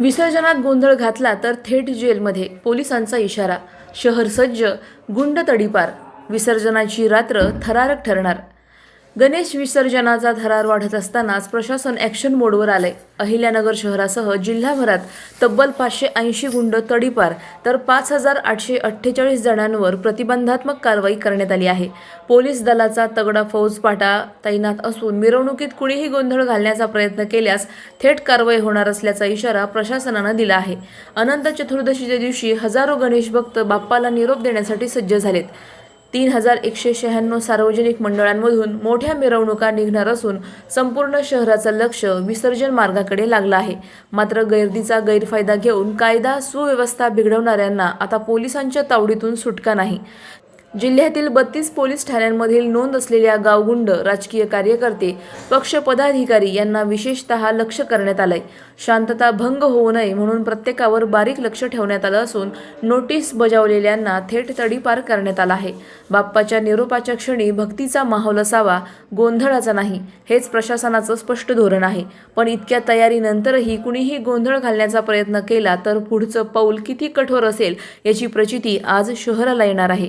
विसर्जनात गोंधळ घातला तर थेट जेलमध्ये पोलिसांचा इशारा. शहर सज्ज गुंड तडीपार. विसर्जनाची रात्र थरारक ठरणार. गणेश विसर्जनाचा थरार वाढत असतानाच प्रशासन ॲक्शन मोडवर आले अहिल्यानगर शहरासह जिल्हाभरात तब्बल पाचशे ऐंशी गुंड तडीपार तर पाच हजार आठशे अठ्ठेचाळीस जणांवर प्रतिबंधात्मक कारवाई करण्यात आली आहे. पोलीस दलाचा तगडा फौजपाटा तैनात असून मिरवणुकीत कुणीही गोंधळ घालण्याचा प्रयत्न केल्यास थेट कारवाई होणार असल्याचा इशारा प्रशासनानं दिला आहे. अनंत चतुर्दशीच्या दिवशी हजारो गणेश भक्त बाप्पाला निरोप देण्यासाठी सज्ज झालेत. तीन हजार एकशे शहाण्णव सार्वजनिक मंडळांमधून मोठ्या मिरवणुका निघणार असून संपूर्ण शहराचं लक्ष विसर्जन मार्गाकडे लागलं आहे. मात्र गर्दीचा गैरफायदा घेऊन कायदा सुव्यवस्था बिघडवणाऱ्यांना आता पोलिसांच्या तावडीतून सुटका नाही. जिल्ह्यातील बत्तीस पोलीस ठाण्यांमधील नोंद असलेल्या गावगुंड राजकीय कार्यकर्ते पक्ष पदाधिकारी यांना विशेषतः लक्ष करण्यात आलंय. शांतता भंग होऊ नये म्हणून प्रत्येकावर बारीक लक्ष ठेवण्यात आलं असून नोटीस बजावलेल्यांना थेट तडीपार करण्यात आला आहे. बाप्पाच्या निरोपाच्या क्षणी भक्तीचा माहोल असावा गोंधळाचा नाही हेच प्रशासनाचं स्पष्ट धोरण आहे. पण इतक्या तयारीनंतरही कुणीही गोंधळ घालण्याचा प्रयत्न केला तर पुढचं पाऊल किती कठोर असेल याची प्रचिती आज शहराला येणार आहे.